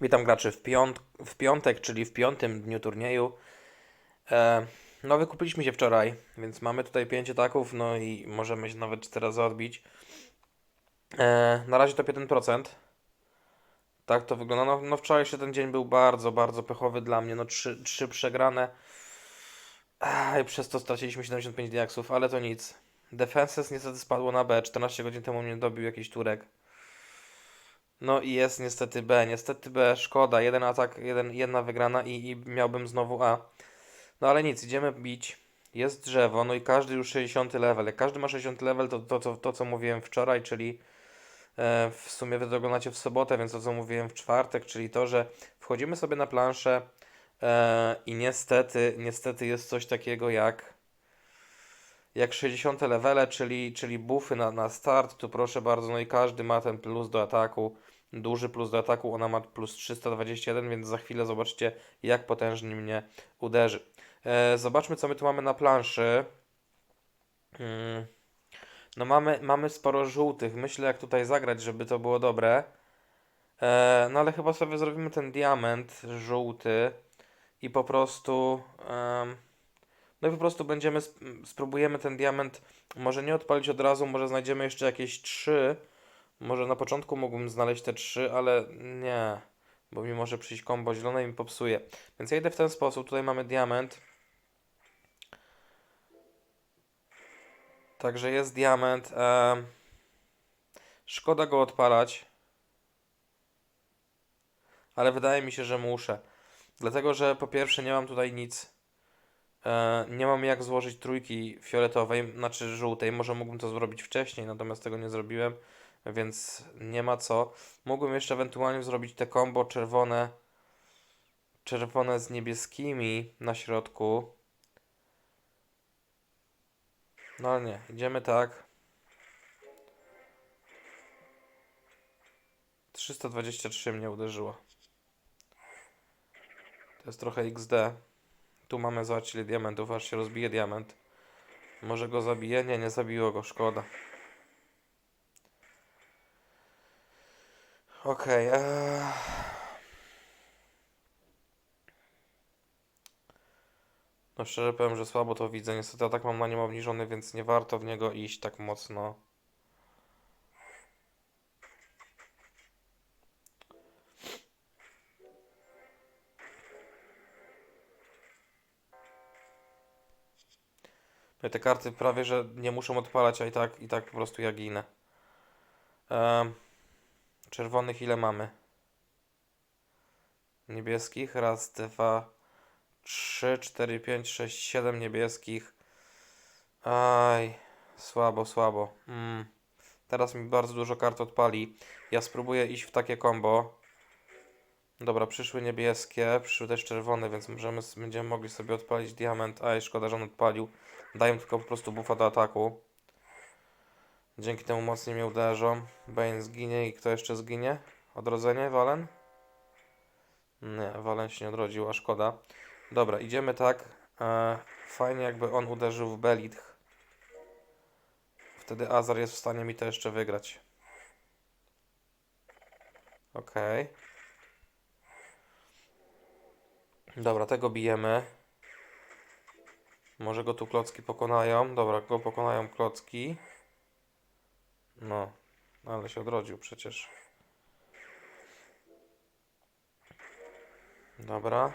Witam graczy w, piąt w piątek, czyli w piątym dniu turnieju. E, no, wykupiliśmy się wczoraj, więc mamy tutaj 5 ataków, no i możemy się nawet 4 razy odbić. E, na razie to 1%. Tak to wygląda. No, no wczorajszy ten dzień był bardzo, bardzo pechowy dla mnie. No, 3, 3 przegrane. Ach, I przez to straciliśmy 75 diaksów, ale to nic. Defenses niestety spadło na B. 14 godzin temu mnie dobił jakiś Turek. No i jest niestety B. Niestety B, szkoda. Jeden atak, jeden, jedna wygrana i, i miałbym znowu A. No ale nic, idziemy bić. Jest drzewo, no i każdy już 60 level. Jak każdy ma 60 level, to to, to, to co mówiłem wczoraj, czyli e, w sumie wy w sobotę, więc to co mówiłem w czwartek, czyli to, że wchodzimy sobie na planszę e, i niestety, niestety jest coś takiego jak jak 60 levele, czyli, czyli buffy na, na start, tu proszę bardzo, no i każdy ma ten plus do ataku, duży plus do ataku, ona ma plus 321, więc za chwilę zobaczcie, jak potężnie mnie uderzy. E, zobaczmy, co my tu mamy na planszy. Mm. No mamy, mamy sporo żółtych, myślę jak tutaj zagrać, żeby to było dobre. E, no ale chyba sobie zrobimy ten diament żółty i po prostu... no i po prostu będziemy, sp- spróbujemy ten diament może nie odpalić od razu, może znajdziemy jeszcze jakieś trzy. Może na początku mógłbym znaleźć te trzy, ale nie, bo mi może przyjść kombo zielone i mi popsuje. Więc ja idę w ten sposób. Tutaj mamy diament. Także jest diament. em, szkoda go odpalać. Ale wydaje mi się, że muszę. Dlatego, że po pierwsze nie mam tutaj nic. E, nie mam jak złożyć trójki fioletowej, znaczy żółtej. Może mógłbym to zrobić wcześniej, natomiast tego nie zrobiłem, więc nie ma co. Mógłbym jeszcze ewentualnie zrobić te combo czerwone, czerwone z niebieskimi na środku. No ale nie, idziemy tak. 323 mnie uderzyło. To jest trochę XD. Tu mamy, zobaczcie ile diamentów, aż się rozbije diament. Może go zabije? Nie, nie zabiło go, szkoda. Okej. eee. No szczerze powiem, że słabo to widzę. Niestety atak mam na nim obniżony, więc nie warto w niego iść tak mocno. No i te karty prawie, że nie muszą odpalać, a i tak, i tak po prostu ja ginę. Em, czerwonych ile mamy? Niebieskich? Raz, dwa, trzy, cztery, pięć, sześć, siedem niebieskich. Aj, słabo, słabo. Mm. Teraz mi bardzo dużo kart odpali. Ja spróbuję iść w takie combo. Dobra, przyszły niebieskie, przyszły też czerwone, więc możemy, będziemy mogli sobie odpalić diament. Aj, szkoda, że on odpalił. Daję tylko po prostu buffa do ataku. Dzięki temu mocniej mnie uderzą. Bane zginie i kto jeszcze zginie? Odrodzenie? Walen? Nie, Walen się nie odrodził, a szkoda. Dobra, idziemy tak. E, fajnie jakby on uderzył w Belitch. Wtedy Azar jest w stanie mi to jeszcze wygrać. Okej. Dobra, tego bijemy. Może go tu klocki pokonają. Dobra, go pokonają klocki. No, ale się odrodził przecież. Dobra.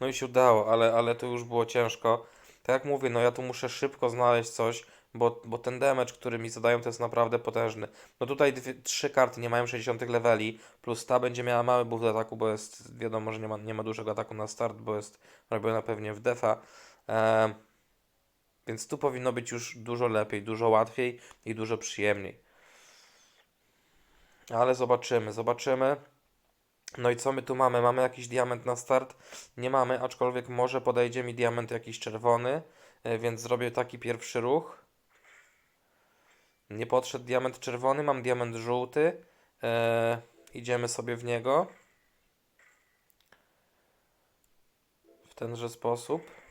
No i się udało, ale, ale to już było ciężko. Tak jak mówię, no ja tu muszę szybko znaleźć coś, bo, bo ten damage, który mi zadają, to jest naprawdę potężny. No tutaj dwie, trzy karty nie mają 60 leveli, plus ta będzie miała mały buff do ataku, bo jest, wiadomo, że nie ma, nie ma dużego ataku na start, bo jest robiona pewnie w defa. Em, więc tu powinno być już dużo lepiej, dużo łatwiej i dużo przyjemniej. Ale zobaczymy, zobaczymy. No i co my tu mamy? Mamy jakiś diament na start? Nie mamy, aczkolwiek może podejdzie mi diament jakiś czerwony, e, więc zrobię taki pierwszy ruch. Nie podszedł diament czerwony, mam diament żółty. E, idziemy sobie w niego. W tenże sposób.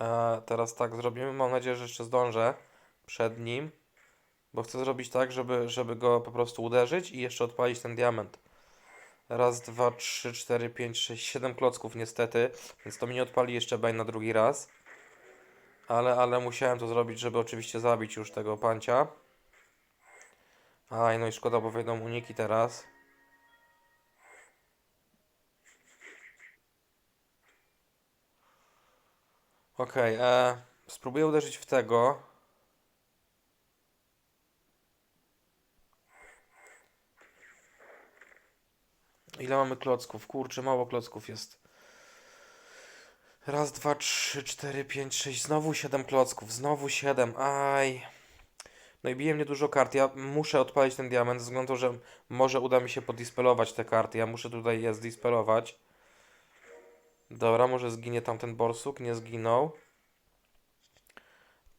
E, teraz tak zrobimy. Mam nadzieję, że jeszcze zdążę przed nim. Bo chcę zrobić tak, żeby, żeby go po prostu uderzyć i jeszcze odpalić ten diament. Raz, dwa, trzy, cztery, pięć, sześć, siedem klocków niestety, więc to mi nie odpali jeszcze Bane na drugi raz. Ale, ale musiałem to zrobić, żeby oczywiście zabić już tego pancia. Aj, no i szkoda, bo wejdą uniki teraz. Okej, e, spróbuję uderzyć w tego. Ile mamy klocków? Kurczę, mało klocków jest. Raz, dwa, trzy, cztery, pięć, sześć. Znowu siedem klocków. Znowu siedem. Aj. No i bije mnie dużo kart. Ja muszę odpalić ten diament, ze względu że może uda mi się podispelować te karty. Ja muszę tutaj je zdispelować. Dobra, może zginie tamten borsuk. Nie zginął.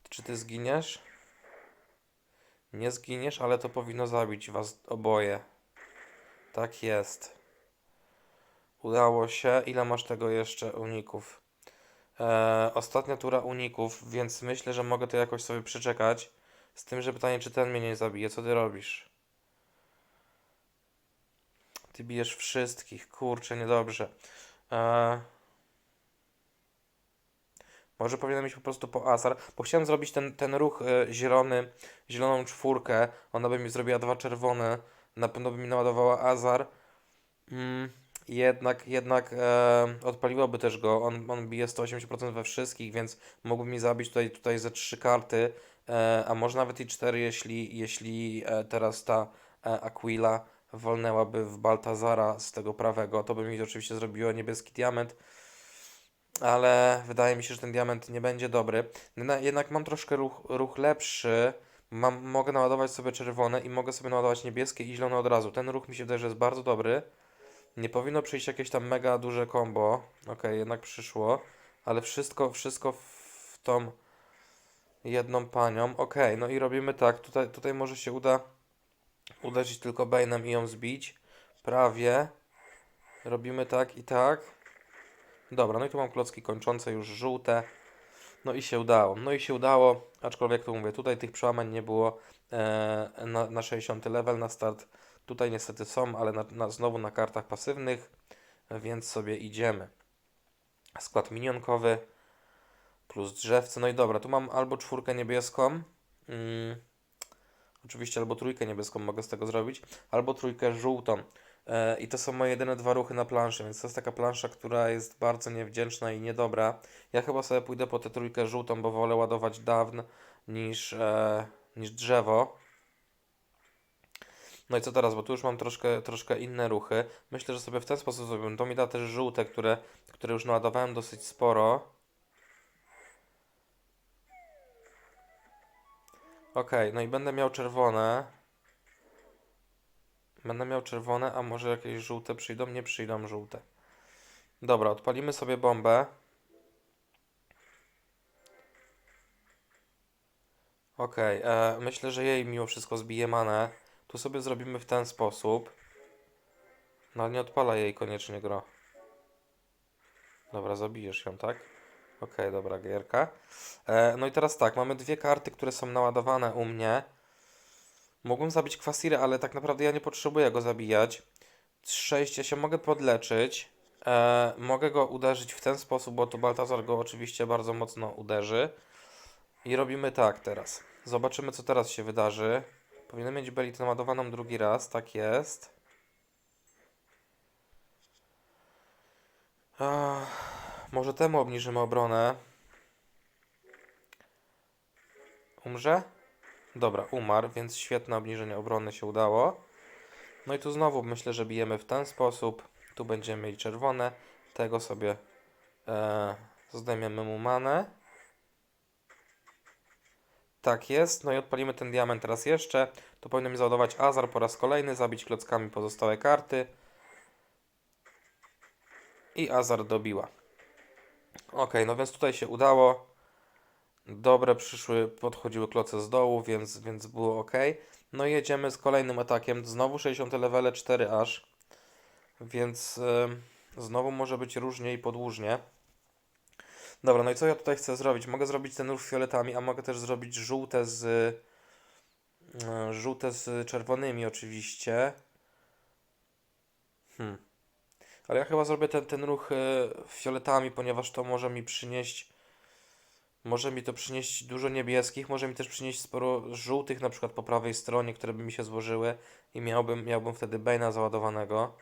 Czy ty zginiesz? Nie zginiesz, ale to powinno zabić was oboje. Tak jest. Udało się. Ile masz tego jeszcze uników? Eee, ostatnia tura uników, więc myślę, że mogę to jakoś sobie przeczekać. Z tym, że pytanie, czy ten mnie nie zabije. Co ty robisz? Ty bijesz wszystkich. Kurczę, niedobrze. Eee, może powinienem iść po prostu po Azar, bo chciałem zrobić ten, ten ruch e, zielony, zieloną czwórkę. Ona by mi zrobiła dwa czerwone. Na pewno by mi naładowała Azar. Mm, jednak jednak e, odpaliłoby też go. On, on bije 180% we wszystkich, więc mógłby mi zabić tutaj, tutaj ze trzy karty, e, a może nawet i cztery, jeśli, jeśli e, teraz ta e, Aquila wolnęłaby w Baltazara z tego prawego. To by mi oczywiście zrobiło niebieski diament ale wydaje mi się, że ten diament nie będzie dobry. Na- Jednak mam troszkę ruch, ruch lepszy. Mam, mogę naładować sobie czerwone i mogę sobie naładować niebieskie i zielone od razu. Ten ruch mi się wydaje, że jest bardzo dobry. Nie powinno przyjść jakieś tam mega duże combo. Okej, jednak przyszło. Ale wszystko, wszystko w tą jedną panią. Okej, no i robimy tak. Tutaj, tutaj może się uda uderzyć tylko Bane'em i ją zbić. Prawie. Robimy tak i tak. Dobra, no i tu mam klocki kończące już żółte. No i się udało. No i się udało, aczkolwiek tu mówię, tutaj tych przełamań nie było e, na, na 60 level na start. Tutaj niestety są, ale na, na, znowu na kartach pasywnych, więc sobie idziemy. Skład minionkowy plus drzewce. No i dobra, tu mam albo czwórkę niebieską. Mm, oczywiście albo trójkę niebieską mogę z tego zrobić, albo trójkę żółtą. E, I to są moje jedyne dwa ruchy na planszy, więc to jest taka plansza, która jest bardzo niewdzięczna i niedobra. Ja chyba sobie pójdę po tę trójkę żółtą, bo wolę ładować dawn niż, e, niż drzewo. No i co teraz, bo tu już mam troszkę, troszkę inne ruchy. Myślę, że sobie w ten sposób zrobię. To mi da też żółte, które, które już naładowałem dosyć sporo. Okej, no i będę miał czerwone. Będę miał czerwone, a może jakieś żółte przyjdą? Nie przyjdą żółte. Dobra, odpalimy sobie bombę. Okej, e, myślę, że jej mimo wszystko zbije manę. Tu sobie zrobimy w ten sposób. No ale nie odpala jej koniecznie gro. Dobra, zabijesz ją, tak? Okej, dobra, gierka. E, no i teraz tak, mamy dwie karty, które są naładowane u mnie. Mogłem zabić Kwasirę, ale tak naprawdę ja nie potrzebuję go zabijać. 6 ja się mogę podleczyć. E, mogę go uderzyć w ten sposób, bo to Baltazar go oczywiście bardzo mocno uderzy. I robimy tak teraz. Zobaczymy, co teraz się wydarzy. Powinienem mieć belit naładowaną drugi raz, tak jest. Może temu obniżymy obronę. Umrze? Dobra, umarł, więc świetne obniżenie obrony się udało. No i tu znowu myślę, że bijemy w ten sposób. Tu będziemy mieli czerwone. Tego sobie e, zdejmiemy mu manę. Tak jest. No i odpalimy ten diament teraz jeszcze. To powinno mi załadować Azar po raz kolejny, zabić klockami pozostałe karty. I Azar dobiła. Ok, no więc tutaj się udało. Dobre przyszły, podchodziły kloce z dołu, więc, więc było ok. No i jedziemy z kolejnym atakiem. Znowu 60 levele 4 aż. Więc y, znowu może być różnie i podłużnie. Dobra, no i co ja tutaj chcę zrobić? Mogę zrobić ten ruch fioletami, a mogę też zrobić żółte z, E, Żółte z czerwonymi oczywiście. Hmm. Ale ja chyba zrobię ten, ten ruch e, fioletami, ponieważ to może mi przynieść. Może mi to przynieść dużo niebieskich, może mi też przynieść sporo żółtych, na przykład po prawej stronie, które by mi się złożyły i miałbym, miałbym wtedy Bane'a załadowanego.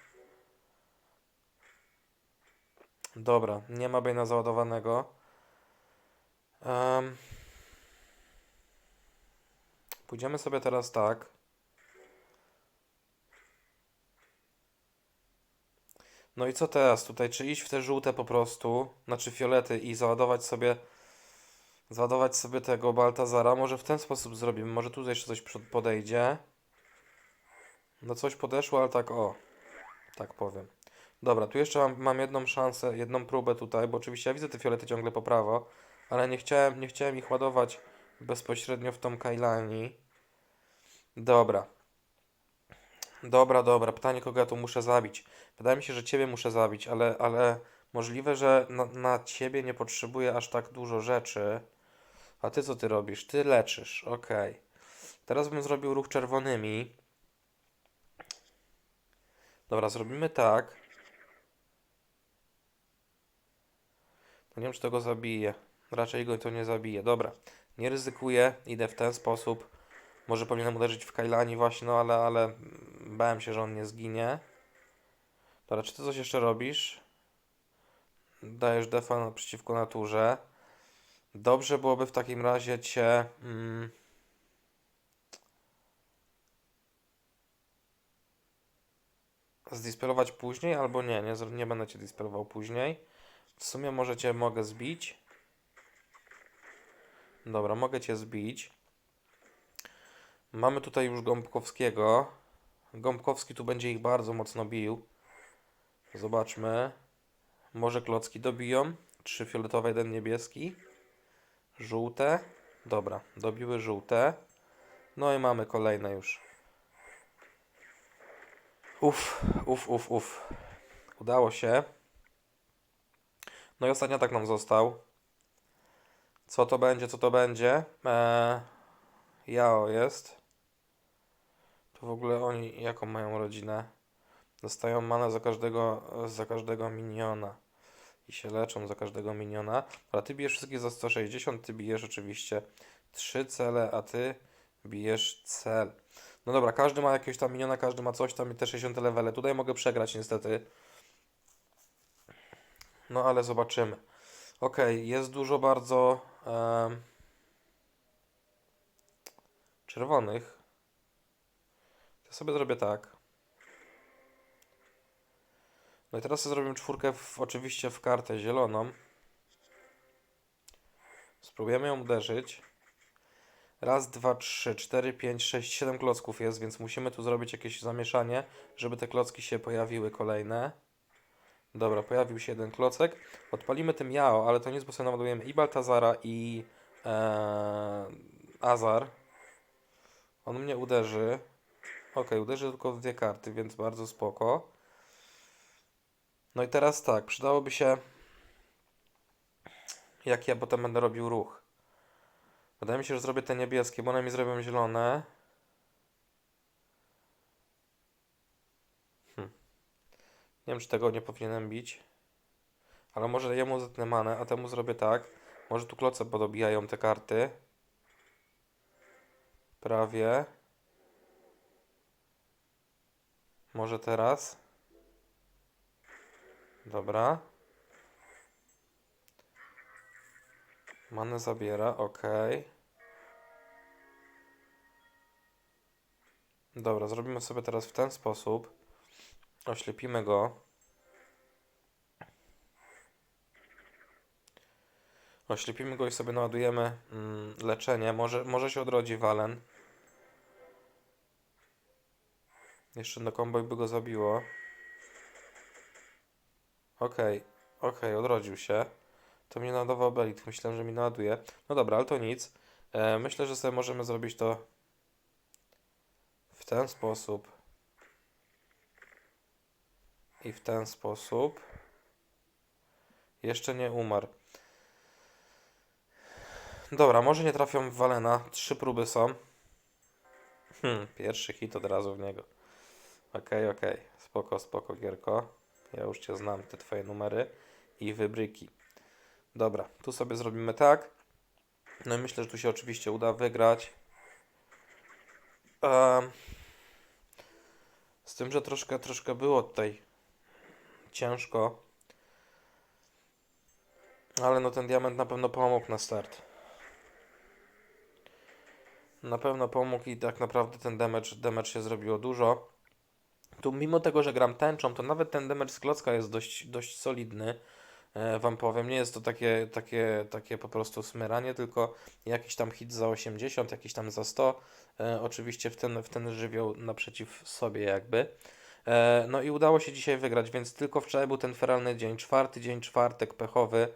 Dobra, nie ma Bane'a załadowanego. Em, pójdziemy sobie teraz tak. No i co teraz tutaj? Czy iść w te żółte po prostu, znaczy fiolety i załadować sobie załadować sobie tego Baltazara? Może w ten sposób zrobimy. Może tutaj jeszcze coś podejdzie. No coś podeszło, ale tak o. Tak powiem. Dobra, tu jeszcze mam, mam jedną szansę, jedną próbę tutaj, bo oczywiście ja widzę te fiolety ciągle po prawo, ale nie chciałem, nie chciałem ich ładować bezpośrednio w tą Kailani. Dobra. Dobra, dobra. Pytanie, kogo ja tu muszę zabić. Wydaje mi się, że ciebie muszę zabić, ale, ale możliwe, że na, na ciebie nie potrzebuję aż tak dużo rzeczy. A ty co ty robisz? Ty leczysz, okej. Teraz bym zrobił ruch czerwonymi. Dobra, zrobimy tak. No nie wiem, czy to go zabije. Raczej go to nie zabije. Dobra, nie ryzykuję, idę w ten sposób. Może powinienem uderzyć w Kailani właśnie, no ale, ale bałem się, że on nie zginie. Dobra, czy ty coś jeszcze robisz? Dajesz defa przeciwko naturze. Dobrze byłoby w takim razie cię... Mm, zdispelować później, albo nie, nie, nie będę cię dispelował później. W sumie może cię mogę zbić. Dobra, mogę cię zbić. Mamy tutaj już Gąbkowskiego. Gąbkowski tu będzie ich bardzo mocno bił. Zobaczmy. Może klocki dobiją. Trzy fioletowe, jeden niebieski. Żółte. Dobra, dobiły żółte. No i mamy kolejne już. Uf, uf, uf, uf. Udało się. No i ostatni atak nam został. Co to będzie, co to będzie? Eee, Jao jest. To w ogóle oni jaką mają rodzinę? Dostają manę za każdego, za każdego miniona. I się leczą za każdego miniona. Ale ty bijesz wszystkie za 160, ty bijesz oczywiście 3 cele, a ty bijesz cel. No dobra, każdy ma jakiegoś tam miniona, każdy ma coś tam i te 60 levele. Tutaj mogę przegrać niestety. No ale zobaczymy. Okej, jest dużo bardzo czerwonych. Ja sobie zrobię tak. No i teraz zrobimy czwórkę w, oczywiście w kartę zieloną. Spróbujemy ją uderzyć. Raz, dwa, trzy, cztery, pięć, sześć, siedem klocków jest, więc musimy tu zrobić jakieś zamieszanie, żeby te klocki się pojawiły kolejne. Dobra, pojawił się jeden klocek. Odpalimy tym Jao, ale to nic, bo sobie naładujemy i Baltazara, i e, Azar. On mnie uderzy. Ok, uderzy tylko w dwie karty, więc bardzo spoko. No i teraz tak, przydałoby się, jak ja potem będę robił ruch. Wydaje mi się, że zrobię te niebieskie, bo one mi zrobią zielone. Hm. Nie wiem, czy tego nie powinienem bić. Ale może jemu zetnę manę, a temu zrobię tak. Może tu kloce podobijają te karty. Prawie. Może teraz. Dobra. Manę zabiera, ok. Dobra, zrobimy sobie teraz w ten sposób. Oślepimy go. Oślepimy go i sobie naładujemy mm, leczenie. Może, może się odrodzi Walen. Jeszcze na combo by go zabiło. Okej, okej, odrodził się. To mnie nadawał belit. Myślałem, że mi naładuje. No dobra, ale to nic. E, myślę, że sobie możemy zrobić to w ten sposób. I w ten sposób. Jeszcze nie umarł. Dobra, może nie trafią w Walena. Trzy próby są. Hmm, pierwszy hit od razu w niego. Okej, okej. Spoko, spoko, Gierko. Ja już Cię znam, te Twoje numery i wybryki. Dobra, tu sobie zrobimy tak. No i myślę, że tu się oczywiście uda wygrać. Z tym, że troszkę, troszkę było tutaj ciężko. Ale no ten diament na pewno pomógł na start. Na pewno pomógł i tak naprawdę ten damage, damage się zrobiło dużo. Tu mimo tego, że gram tęczą, to nawet ten damage z klocka jest dość, dość solidny. E, wam powiem, nie jest to takie, takie, takie po prostu smyranie, tylko jakiś tam hit za 80, jakiś tam za 100. E, oczywiście w ten, w ten żywioł naprzeciw sobie jakby. E, no i udało się dzisiaj wygrać, więc tylko wczoraj był ten feralny dzień, czwarty dzień, czwartek pechowy.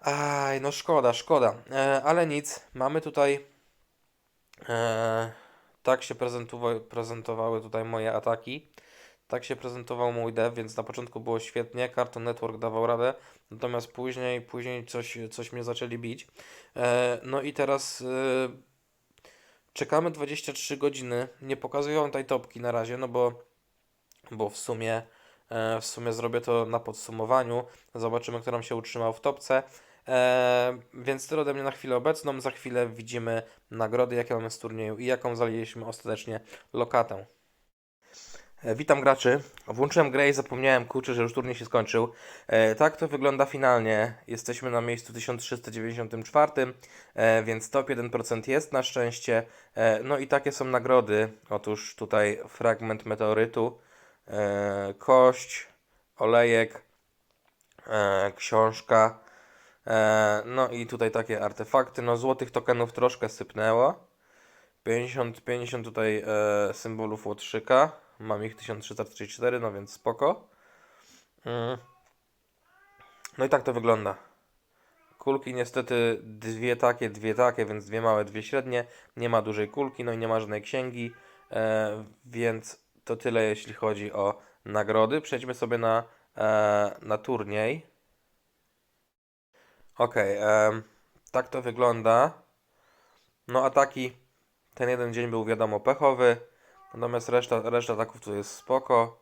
Aj, no szkoda, szkoda. E, ale nic, mamy tutaj. E, tak się prezentowa- prezentowały tutaj moje ataki. Tak się prezentował mój dev, więc na początku było świetnie. Cartoon Network dawał radę, natomiast później, później coś, coś mnie zaczęli bić. E, no i teraz e, czekamy 23 godziny. Nie pokazuję wam tej topki na razie, no bo, bo w sumie e, w sumie zrobię to na podsumowaniu. Zobaczymy, kto nam się utrzymał w topce. E, więc tyle ode mnie na chwilę obecną. Za chwilę widzimy nagrody, jakie mamy z turnieju i jaką zaliliśmy ostatecznie lokatę. E, Witam graczy. Włączyłem grę i zapomniałem, kurczę, że już turniej się skończył. E, tak to wygląda finalnie. Jesteśmy na miejscu 1394, e, więc top 1% jest na szczęście. No i takie są nagrody. Otóż tutaj fragment meteorytu, e, kość, olejek, książka. E, no i tutaj takie artefakty. No złotych tokenów troszkę sypnęło. 50, 50 tutaj e, symbolów łotrzyka. Mam ich 1334, no więc spoko. Mm. No i tak to wygląda. Kulki niestety dwie takie, dwie takie, więc dwie małe, dwie średnie. Nie ma dużej kulki, no i nie ma żadnej księgi, e, więc to tyle jeśli chodzi o nagrody. Przejdźmy sobie na, e, na turniej. Okej, em, tak to wygląda. No ataki, ten jeden dzień był wiadomo pechowy, natomiast reszta, reszta ataków tu jest spoko.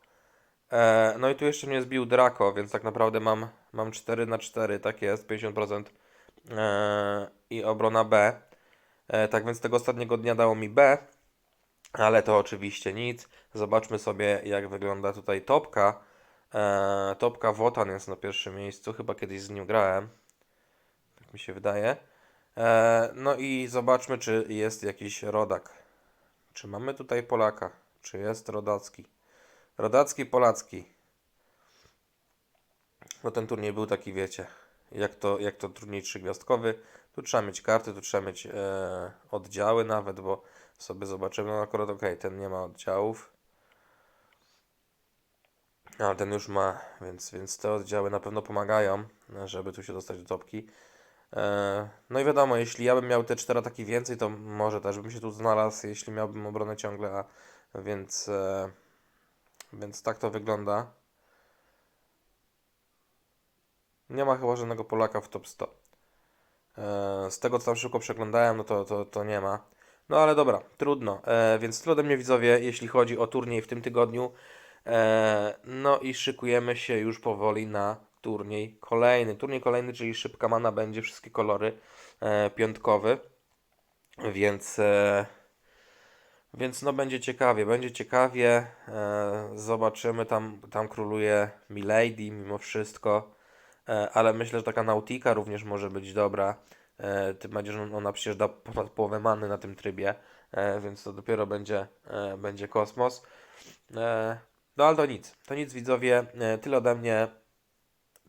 E, no i tu jeszcze mnie zbił Draco, więc tak naprawdę mam, mam 4 na 4, tak jest, 50% e, i obrona B. E, tak więc tego ostatniego dnia dało mi B, ale to oczywiście nic. Zobaczmy sobie jak wygląda tutaj topka. E, topka Wotan jest na pierwszym miejscu, chyba kiedyś z nim grałem. Mi się wydaje. E, no i zobaczmy, czy jest jakiś rodak. Czy mamy tutaj Polaka? Czy jest rodacki? Rodacki, Polacki. No ten turniej był taki, wiecie, jak to, jak to turniej trzygwiazdkowy. Tu trzeba mieć karty, tu trzeba mieć e, oddziały nawet, bo sobie zobaczymy. No akurat okej, ten nie ma oddziałów. A ten już ma, więc, więc te oddziały na pewno pomagają, żeby tu się dostać do topki. E, No i wiadomo, jeśli ja bym miał te cztery ataki więcej, to może też bym się tu znalazł, jeśli miałbym obronę ciągle, a więc, e, więc tak to wygląda. Nie ma chyba żadnego Polaka w top 100. E, Z tego co tam szybko przeglądałem, no to, to, to nie ma. No ale dobra, trudno. Więc tyle ode mnie widzowie, jeśli chodzi o turniej w tym tygodniu. No i szykujemy się już powoli na turniej kolejny. Turniej kolejny, czyli szybka mana będzie, wszystkie kolory e, piątkowy. Więc, e, więc no będzie ciekawie, będzie ciekawie. E, zobaczymy, tam, tam króluje Milady mimo wszystko. E, ale myślę, że taka Nautika również może być dobra. E, bardziej, że ona przecież da ponad połowę many na tym trybie, e, więc to dopiero będzie, e, będzie kosmos. E, no ale to nic, to nic widzowie, e, tyle ode mnie.